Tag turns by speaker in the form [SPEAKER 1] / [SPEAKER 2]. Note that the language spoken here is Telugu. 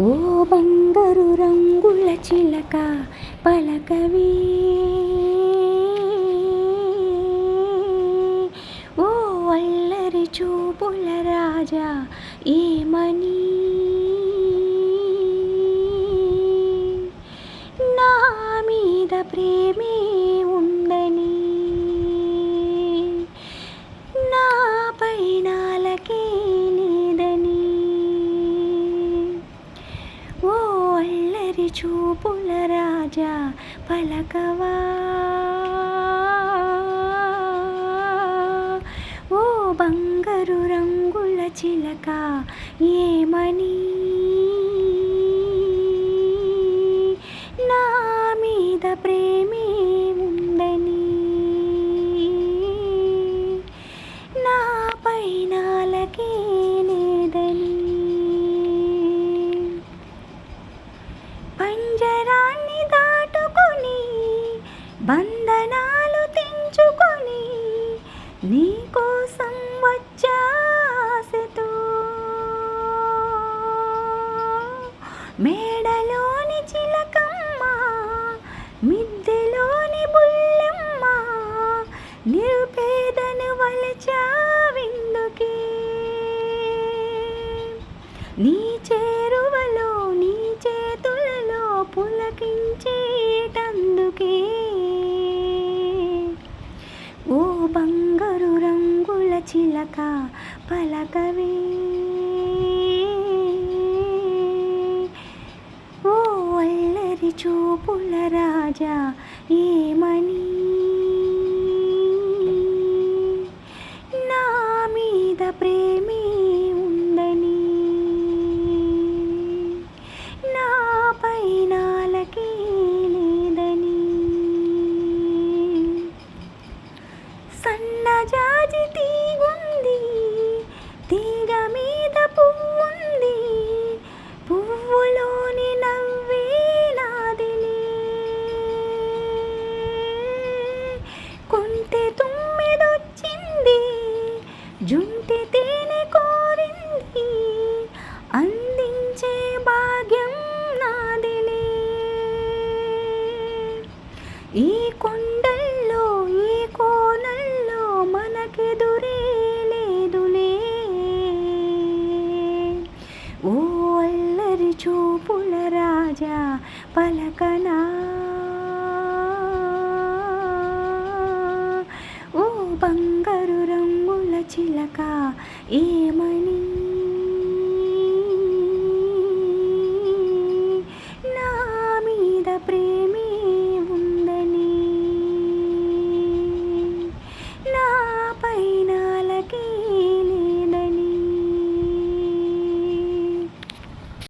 [SPEAKER 1] ఓ బంగారు రంగుల చిలక పలకవి. ఓ అల్లరి చూపుల రాజా ఏమని? నా మీద ప్రేమే చూపుల రాజా పలకవా. ఓ బంగారు రంగుల చిలక ఏమని? నా మీద ప్రేమ పంజరాన్ని దాటుకొని బంధనాలు తెంచుకొని నీకోసం వచ్చాసతో మే బంగారు రంగుల చిలక పలకవే. ఓ అల్లరి చూపుల రాజా ఏమని సన్నజాజి తీగుంది. తీగ మీద పువ్వుంది. పువ్వులోని నవ్వే నాదిలే కొంటె తుమ్మెదొచ్చింది. జుంటి తేనె కోరింది. అందించే భాగ్యం నాదిలే ఈ కొండల్లో ఎదురే లేదులే. ఓ అల్లరి చూపుల రాజా పలకనా. ఓ బంగారు రంగుల చిలక ఏమని